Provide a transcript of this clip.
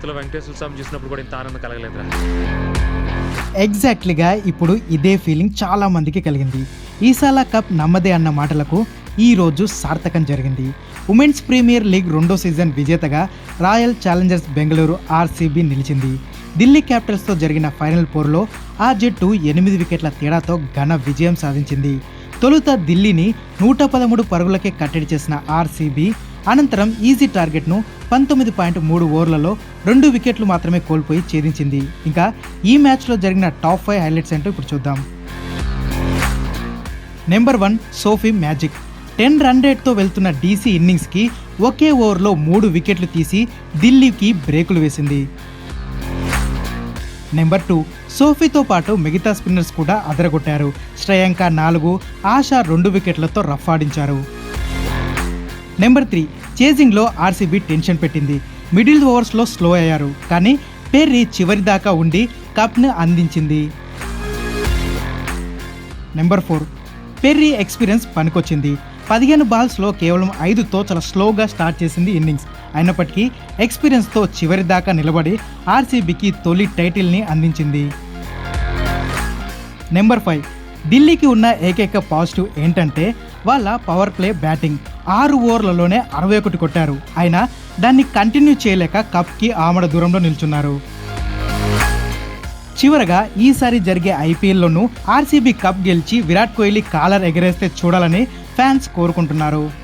భక్తుల వెంకటేశ్వర స్వామి చూసినప్పుడు కూడా ఇంత ఆనందం కలగలేదురా. ఎగ్జాక్ట్లీగా ఇప్పుడు ఇదే ఫీలింగ్ చాలా మందికి కలిగింది. ఈసాలా కప్ నమ్మదే అన్న మాటలకు ఈ రోజు సార్థకం జరిగింది. ఉమెన్స్ ప్రీమియర్ లీగ్ రెండో సీజన్ విజేతగా రాయల్ ఛాలెంజర్స్ బెంగళూరు ఆర్సీబీ నిలిచింది. ఢిల్లీ క్యాపిటల్స్తో జరిగిన ఫైనల్ పోరులో ఆ జట్టు ఎనిమిది వికెట్ల తేడాతో ఘన విజయం సాధించింది. తొలుత ఢిల్లీని నూట పదమూడు పరుగులకే కట్టడి చేసిన ఆర్సీబీ అనంతరం ఈజీ టార్గెట్ను పంతొమ్మిది పాయింట్ మూడు ఓవర్లలో రెండు వికెట్లు మాత్రమే కోల్పోయి ఛేదించింది. ఇంకా ఈ మ్యాచ్లో జరిగిన టాప్ ఫైవ్ హైలైట్స్ ఏంటో ఇప్పుడు చూద్దాం. Number one Sophie magic. Ten run రేట్తో వెళ్తున్న డీసీ ఇన్నింగ్స్కి ఒకే ఓవర్లో మూడు వికెట్లు తీసి ఢిల్లీకి బ్రేకులు వేసింది. నెంబర్ టూ సోఫీతో పాటు మిగతా స్పిన్నర్స్ కూడా అదరగొట్టారు. శ్రేయాంక నాలుగు ఆశా రెండు వికెట్లతో రఫ్ ఆడించారు. నెంబర్ త్రీ చేజింగ్లో ఆర్సీబీ టెన్షన్ పెట్టింది. మిడిల్ ఓవర్స్లో స్లో అయ్యారు కానీ పెర్రీ చివరి దాకా ఉండి కప్ను అందించింది. నెంబర్ ఫోర్ పెర్రీ ఎక్స్పీరియన్స్ పనికొచ్చింది. పదిహేను బాల్స్లో కేవలం ఐదుతో చాలా స్లోగా స్టార్ట్ చేసింది ఇన్నింగ్స్. అయినప్పటికీ ఎక్స్పీరియన్స్తో చివరి దాకా నిలబడి ఆర్సీబీకి తొలి టైటిల్ని అందించింది. నెంబర్ ఫైవ్ ఢిల్లీకి ఉన్న ఏకైక పాజిటివ్ ఏంటంటే వాళ్ళ పవర్ ప్లే బ్యాటింగ్. ఆరు ఓవర్లలోనే అరవై ఒకటి కొట్టారు. అయినా దాన్ని కంటిన్యూ చేయలేక కప్కి ఆమడ దూరంలో నిల్చున్నారు. చివరగా ఈసారి జరిగే ఐపీఎల్లోనూ ఆర్సీబీ కప్ గెలిచి విరాట్ కోహ్లీ కాలర్ ఎగరేస్తే చూడాలని ఫ్యాన్స్ కోరుకుంటున్నారు.